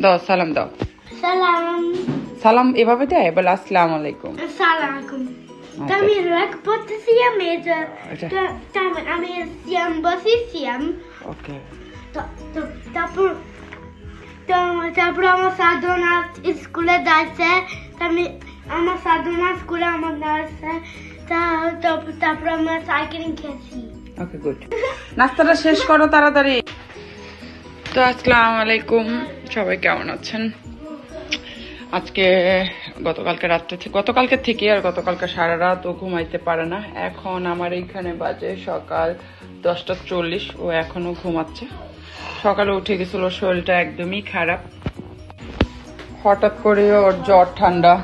দাও সালাম দাও। Salam. সালাম এভাবে দেয়? বলে আসসালামু আলাইকুম। Salam. Ah, Tamir rek pote siam ete. আমি siam বসি siam. ওকে। তা- তারপর তারপর আমার সাধনা স্কুলে যাচ্ছে। আমি আমার সাধনা স্কুলে আমার যাচ্ছে। তারপর আমরা সাইকেলিং খেয়েছি ওকে গুড। নাস্তাটা শেষ করো তাড়াতাড়ি। তো আসসালামু আলাইকুম। সবাই কেমন আছেন? আজকে গতকালকে রাত্রে থেকে গতকালকে থেকে আর গতকালকে সারা রাত ও ঘুমাইতে পারে না। এখন আমার এইখানে বাজে সকাল দশটা চল্লিশ, ও এখনও ঘুমাচ্ছে। সকালে উঠে গেছিল, শরীরটা একদমই খারাপ। হঠাৎ করে ওর জ্বর ঠান্ডা।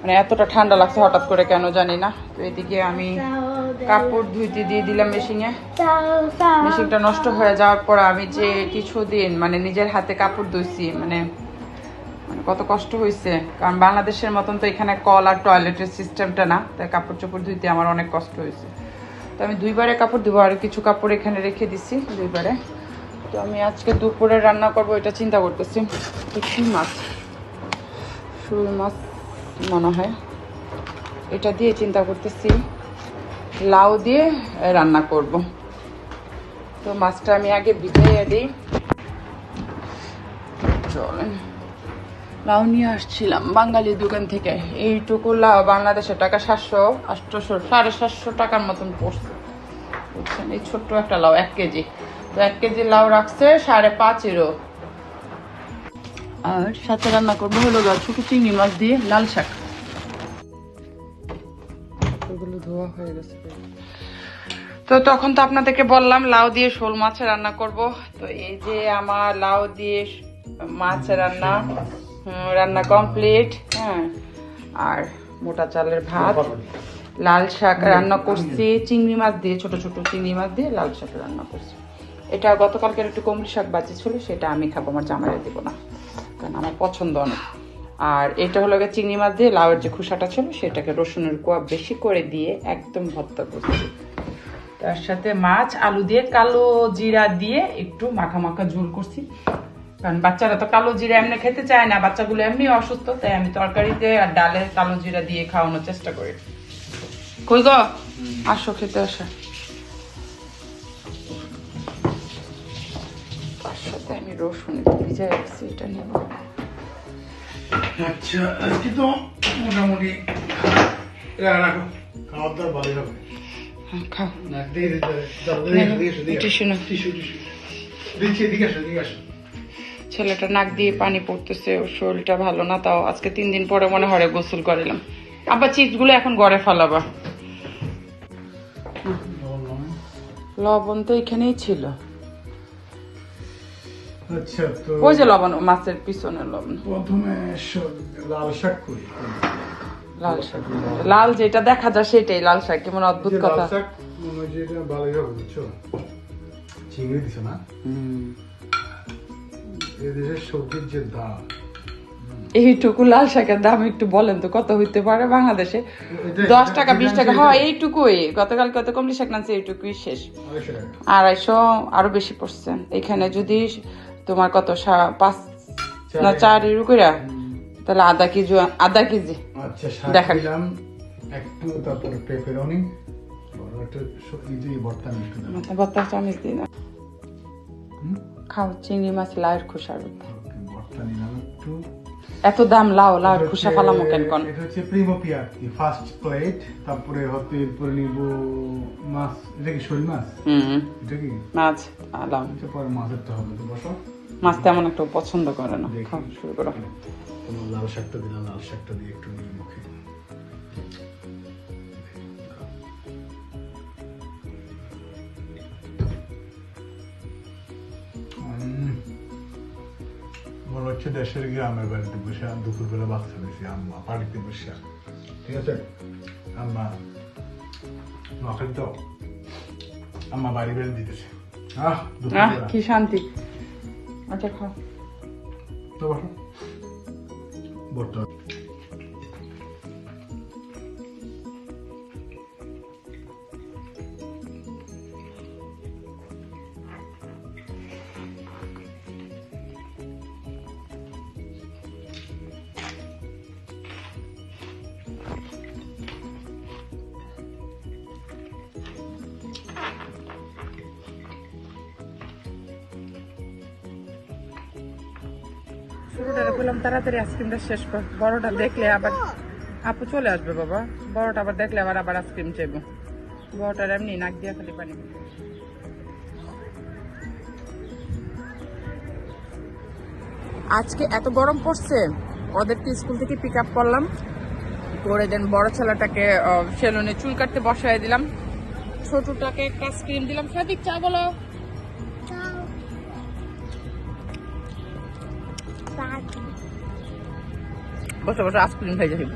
মানে এতটা ঠান্ডা লাগছে হঠাৎ করে কেন জানি না। তো এদিকে আমি কাপড় ধুইতে দিয়ে দিলাম মেশিনে। মেশিনটা নষ্ট হয়ে যাওয়ার পর আমি যে কিছুদিন মানে নিজের হাতে কাপড় ধুইছি মানে মানে কত কষ্ট হয়েছে কারণ বাংলাদেশের মতন তো এখানে কল আর টয়লেটের সিস্টেমটা না তাই কাপড় চোপড় ধুইতে আমার অনেক কষ্ট হয়েছে তো আমি দুইবারে কাপড় ধুবো আর কিছু কাপড় এখানে রেখে দিছি দুইবারে। তো আমি আজকে দুপুরে রান্না করব, এটা চিন্তা করতেছি। তো কি মাছ? শোল মাছ মনে হয়। এটা দিয়ে চিন্তা করতেছি। লাউ দিয়ে রান্না করব। তো মাছটা আমি আগে ভিজাইয়ে দিই। চলেন। লাউ নিয়ে আসছিলাম বাঙালি দোকান থেকে। এইটুকু লাউ বাংলাদেশের টাকা সাতশো আটশোশো সাড়ে সাতশো টাকার মতন পড়ছে। বুঝছেন? এই ছোট্ট একটা লাউ, এক কেজি। তো এক কেজি লাউ রাখছে সাড়ে পাঁচেরও আর সাথে রান্না করব হলো ছোটো চিংড়ি মাছ দিয়ে লাল শাক। ধোয়া হয়ে গেছে তো। তখন তো আপনাদেরকে বললাম, লাউ দিয়ে শোল মাছ রান্না করব। তো এই যে আমার লাউ দিয়ে মাছ রান্না রান্না কমপ্লিট হ্যাঁ। আর মোটা চালের ভাত, লাল শাক রান্না করছি, চিংড়ি মাছ দিয়ে, ছোট ছোট চিংড়ি মাছ দিয়ে লাল শাক রান্না করছি। এটা গতকালকের একটু কমলি শাক বাজি ছিল, সেটা আমি খাব, আমার জামাইরে দেবো না, কারণ আমার পছন্দ অনেক। আর এটা হলো গিয়ে চিংড়ি মাছ দিয়ে লাউয়ের যে খোসাটা ছিল, সেটাকে রসুনের কোয়া বেশি করে দিয়ে একদম ভর্তা করছি। তার সাথে মাছ, আলু দিয়ে কালো জিরা দিয়ে একটু মাখা মাখা ঝোল করছি। কারণ বাচ্চারা তো কালো জিরা এমনি খেতে চায় না, বাচ্চাগুলো এমনি অসুস্থ, তাই আমি তরকারিতে আর ডালে কালো জিরা দিয়ে খাওয়ানোর চেষ্টা করি। কই গো? আসো, খেতে আসো। তার সাথে আমি রসুন ভিজাই রাখছি, এটা নিব আচ্ছা আজকে তো মোটামুটি রাখো রাখো। খাওয়ার দাওয়ার ভালোই হবে হ্যাঁ, খাও। আসো ছেলেটা নাক দিয়ে পানি পড়তেছে ওর শরীরটা ভালো না তাও আজকে তিন দিন পরে মনে হয় গোসল করিলাম আবার চিপসগুলো এখন ঘরে ফালাবা। লবণ তো এখানেই ছিল। আচ্ছা তো ওই যে লবণ মাছের পিছনে লবণ। প্রথমে লাল শাক করি। লাল শাক লাল যেটা দেখা যায় সেটাই লাল শাক কেমন অদ্ভুত কথা লাল শাক মনে হয় এটা ভালোই হবে বুঝছ? চিংড়ি দিছো না? হুম। এই দেশের সবজির যে দাম। এইটুকু লাল শাকের দাম একটু বলেন তো কত হইতে পারে বাংলাদেশে? দশ টাকা বিশ টাকা হয় এইটুকুই। গতকাল কত কমলি শাক নানছে এইটুকুই শেষ। আড়াইশো আরও বেশি পড়ছে। এখানে যদি তোমার কত পাঁচ না চার ইউরো কইরা? তাহলে আধা কেজি আধা কেজি। আচ্ছা দেখান। দিলাম একটু তারপর পেপারনি ভর্তা চামিচ দিই না খাও চিংড়ি মাছ লাউয়ের খোসার এত দাম লাউ এটা খোসা হচ্ছে- ফালামো কেন কোন? এটা হচ্ছে প্রিমো কি ফার্স্ট প্লেট তারপরে হতে এরপরে নিব মাছ এটা কি শোল মাছ? হুম এটা কি? মাছ আলাম। এটা পরে মাছেরটা হবে তো বসো। মাছ তেমন একটা পছন্দ করে না। দেখি। খাও শুরু করো। লাল শাকটা দিলাম লাল শাকটা দিয়ে একটু নিয়ে মুখে। মনে হচ্ছে দেশের গ্রামের বাড়িতে বসে দুপুরবেলা বাচ্চা দিয়েছি আম্মা বাড়িতে বসে। ঠিক আছে? আম্মা নখের তো আম্মা বাড়ি বেড়ে দিতেছে। আহ কি শান্তি। আচ্ছা খা তো বর্তমান ছোটটা বললাম, তাড়াতাড়ি আইসক্রিমটা শেষ কর। বড়টা দেখলে আবার আপু চলে আসবে বাবা। বড়টা আবার দেখলে আবার আবার আইসক্রিম চাইব। বড়টার এমনি নাক দিয়ে খালি পানি আজকে এত গরম পড়ছে, ওদেরকে স্কুল থেকে পিক আপ করলাম। করে দেন বড় ছেলেটাকে সেলুনে চুল কাটতে বসায় দিলাম। ছোটটাকে একটা স্ক্রিম দিলাম। সাদিক, চা বলো। বসে বসে আইসক্রিম খাই যাবি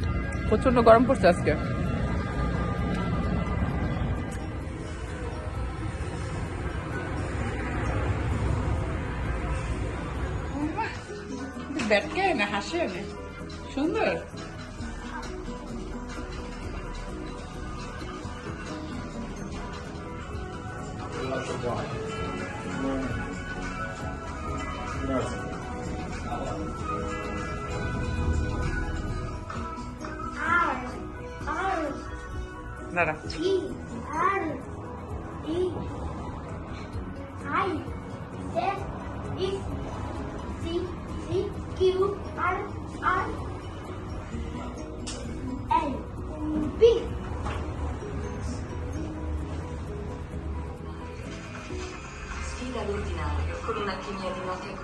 প্রচণ্ড গরম পড়ছে আজকে। ব্যাটকে না হাসে সুন্দর। দাঁড়া Sfida all'ordinario con una chimia di note